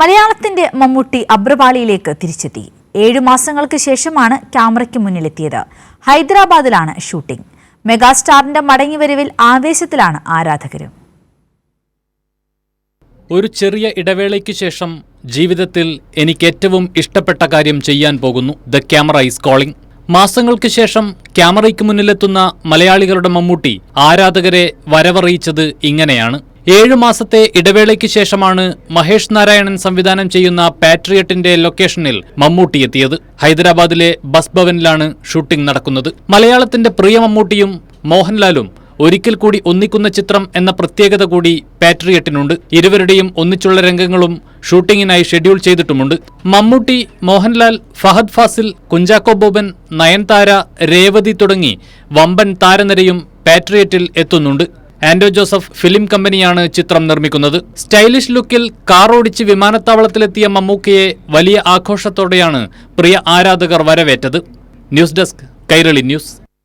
മലയാളത്തിന്റെ മമ്മൂട്ടി അബ്രപാളിയിലേക്ക് തിരിച്ചെത്തി. ഏഴു മാസങ്ങൾക്ക് ശേഷമാണ് ക്യാമറയ്ക്ക് മുന്നിലെത്തിയത്. ഹൈദരാബാദിലാണ് ഷൂട്ടിംഗ്. മെഗാസ്റ്റാറിന്റെ മടങ്ങിവരവിൽ ആവേശത്തിലാണ് ആരാധകരും. ഒരു ചെറിയ ഇടവേളയ്ക്ക് ശേഷം ജീവിതത്തിൽ എനിക്ക് ഏറ്റവും ഇഷ്ടപ്പെട്ട കാര്യം ചെയ്യാൻ പോകുന്നു ദ ക്യാമറ ഈസ് കോളിംഗ്. മാസങ്ങൾക്ക് ശേഷം ക്യാമറയ്ക്ക് മുന്നിലെത്തുന്ന മലയാളികളുടെ മമ്മൂട്ടി ആരാധകരെ വരവറിയിച്ചത് ഇങ്ങനെയാണ്. ഏഴു മാസത്തെ ഇടവേളയ്ക്ക് ശേഷമാണ് മഹേഷ് നാരായണൻ സംവിധാനം ചെയ്യുന്ന പാട്രിയറ്റിന്റെ ലൊക്കേഷനിൽ മമ്മൂട്ടി എത്തിയത്. ഹൈദരാബാദിലെ ബസ് ഭവനിലാണ് ഷൂട്ടിംഗ് നടക്കുന്നത്. മലയാളത്തിന്റെ പ്രിയ മമ്മൂട്ടിയും മോഹൻലാലും ഒരിക്കൽ കൂടി ഒന്നിക്കുന്ന ചിത്രം എന്ന പ്രത്യേകത കൂടി പാട്രിയറ്റിനുണ്ട് ഇരുവരുടെയും ഒന്നിച്ചുള്ള രംഗങ്ങളും ഷൂട്ടിങ്ങിനായി ഷെഡ്യൂൾ ചെയ്തിട്ടുമുണ്ട്. മമ്മൂട്ടി മോഹൻലാൽ ഫഹദ് ഫാസിൽ കുഞ്ചാക്കോ ബോബൻ നയൻതാര രേവതി തുടങ്ങി വമ്പൻ താരനിരയും പാട്രിയറ്റിൽ എത്തുന്നുണ്ട്. ആൻഡോ ജോസഫ് ഫിലിം കമ്പനിയാണ് ചിത്രം നിർമ്മിക്കുന്നത്. സ്റ്റൈലിഷ് ലുക്കിൽ കാർ ഓടിച്ച് വിമാനത്താവളത്തിലെത്തിയ മമ്മൂക്കയെ വലിയ ആഘോഷത്തോടെയാണ് പ്രിയ ആരാധകർ വരവേറ്റത്. News desk Kairali news.